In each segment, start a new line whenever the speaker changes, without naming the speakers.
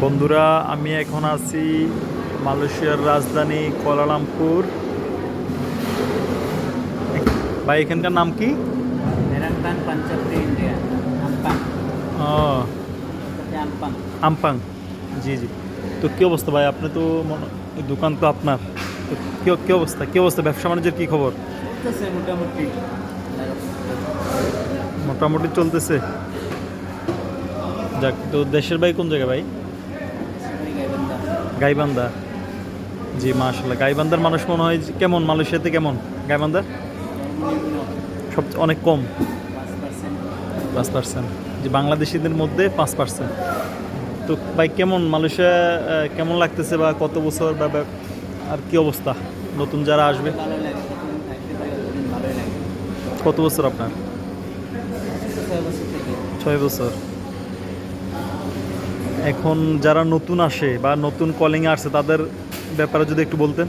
বন্ধুরা আমি এখন আছি মালয়েশিয়ার রাজধানী কোয়ালালামপুর। ভাই এখানকার নাম কি. আমপাং। জি জি। তো কী অবস্থা ভাই? আপনি তো মনে- দোকান তো আপনার। তো কী- কী অবস্থা? কী অবস্থা? ব্যবসা বাণিজ্যের কী খবর?
Itu
মোটামুটি চলতেছে। যাক তো দেশের ভাই কোন জায়গায় ভাই. গাইবান্ধা? জি মাশাল্লাহ গাইবান্ধার মানুষ মনে হয় কেমন? মালয়েশিয়াতে কেমন? গাইবান্ধার সব অনেক কম। পাঁচ পার্সেন্ট যে বাংলাদেশিদের মধ্যে পাঁচ পার্সেন্ট তো ভাই, কেমন? মালয়েশিয়া কেমন লাগতেছে বা কত বছর বা আর কি অবস্থা? নতুন যারা আসবে? কত বছর আপনার? ছয় বছর এখন যারা নতুন আসে বা নতুন কলিংয়ে আসছে তাদের ব্যাপারে যদি একটু বলতেন।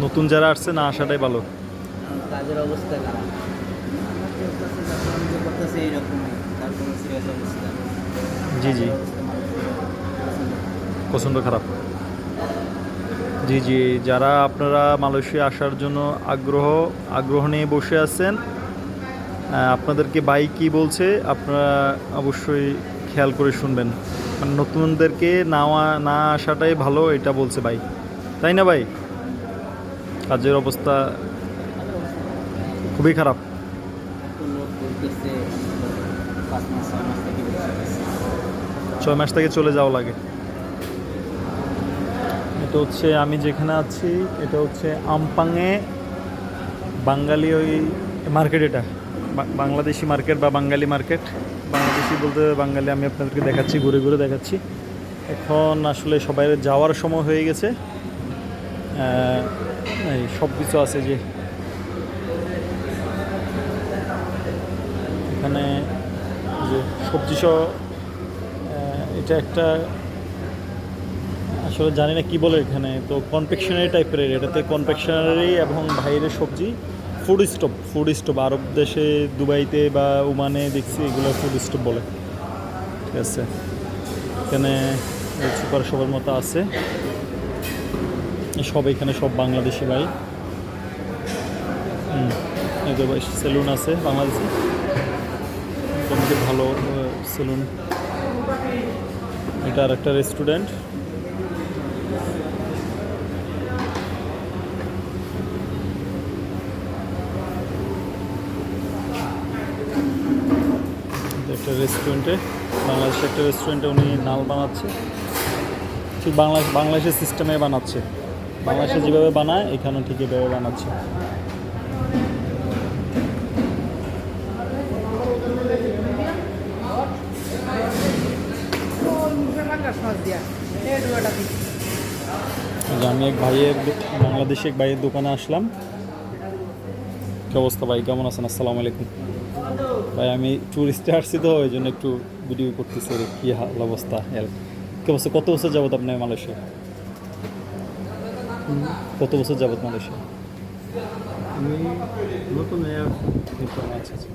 নতুন
যারা আসছে না আসাটাই ভালো।
কাজের অবস্থা খারাপ।
জি জি। প্রচণ্ড খারাপ। জি জি যারা আপনারা মালয়েশিয়া আসার জন্য আগ্রহ আগ্রহ নিয়ে বসে আছেন আপনাদেরকে ভাই কি বলছে, আপনারা অবশ্যই খেয়াল করে শুনবেন। মানে নতুনদেরকে নাওয়া, না আসাটাই ভালো, এটা বলছে ভাই। তাই না ভাই? কাজের অবস্থা খুবই খারাপ।
ছয় মাস থেকে
চলে যাওয়া লাগে। এটা হচ্ছে আমি যেখানে আছি, এটা হচ্ছে আমপাংয়ে বাঙালি ওই মার্কেট এটা। বাংলাদেশি মার্কেট বা বাঙালি মার্কেট। বাংলাদেশি বলতে বাঙালি আমি আপনাদেরকে দেখাচ্ছি, ঘুরে ঘুরে দেখাচ্ছি। এখন আসলে সবাই যাওয়ার সময় হয়ে গেছে। এই সব কিছু আছে যে এখানে যে সবজি সহ এটা একটা আসলে জানি না কী বলে এখানে। তো কনফেকশনারি টাইপের এটাতে কনফেকশনারি এবং বাইরের সবজি। ফুড স্টপ ফুড স্টপ আরব দেশে দুবাইতে বা ওমানে দেখছি এগুলো ফুড স্টপ বলে। ঠিক আছে। এখানে সুপার সবার মতো আছে। সব এখানে সব বাংলাদেশি ভাই। ভাই, সেলুন আছে বাংলাদেশি। মোটামুটি ভালো সেলুন। এটা আর একটা রেস্টুরেন্ট একটা রেস্টুরেন্টে বাংলাদেশে একটা রেস্টুরেন্টে উনি নাল বানাচ্ছে। ঠিক বাংলাদেশ, বাংলাদেশের সিস্টেমে বানাচ্ছে। বাংলাদেশে যেভাবে বানায়, এখানেও ঠিক এভাবে বানাচ্ছে। আমি এক ভাইয়ের বাংলাদেশে এক ভাইয়ের দোকানে আসলাম। কি অবস্থা ভাই? কেমন আছেন? আসসালামু আলাইকুম। ভাই আমি ট্যুরিস্টে আসছি তো ওই জন্য একটু ভিডিও করতেছি কি হাল অবস্থা হেল্প কি অবস্থা কত বছর যাবত আপনি মালয়েশিয়া? কত বছর যাবত মালয়েশিয়া?
আমি নতুন
আচ্ছা আচ্ছা।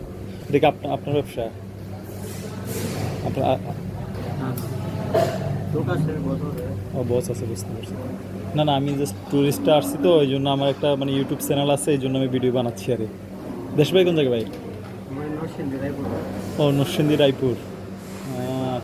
আপনার আপনার ব্যবসা? আপনার ও বস আছে বুঝতে পারছি। না না আমি জাস্ট ট্যুরিস্টে আসছি তো ওই জন্য আমার একটা মানে ইউটিউব চ্যানেল আছে এই জন্য আমি ভিডিও বানাচ্ছি আর দেশ ভাই কোন জায়গায় ভাই? ও নরসিংদী রায়পুর।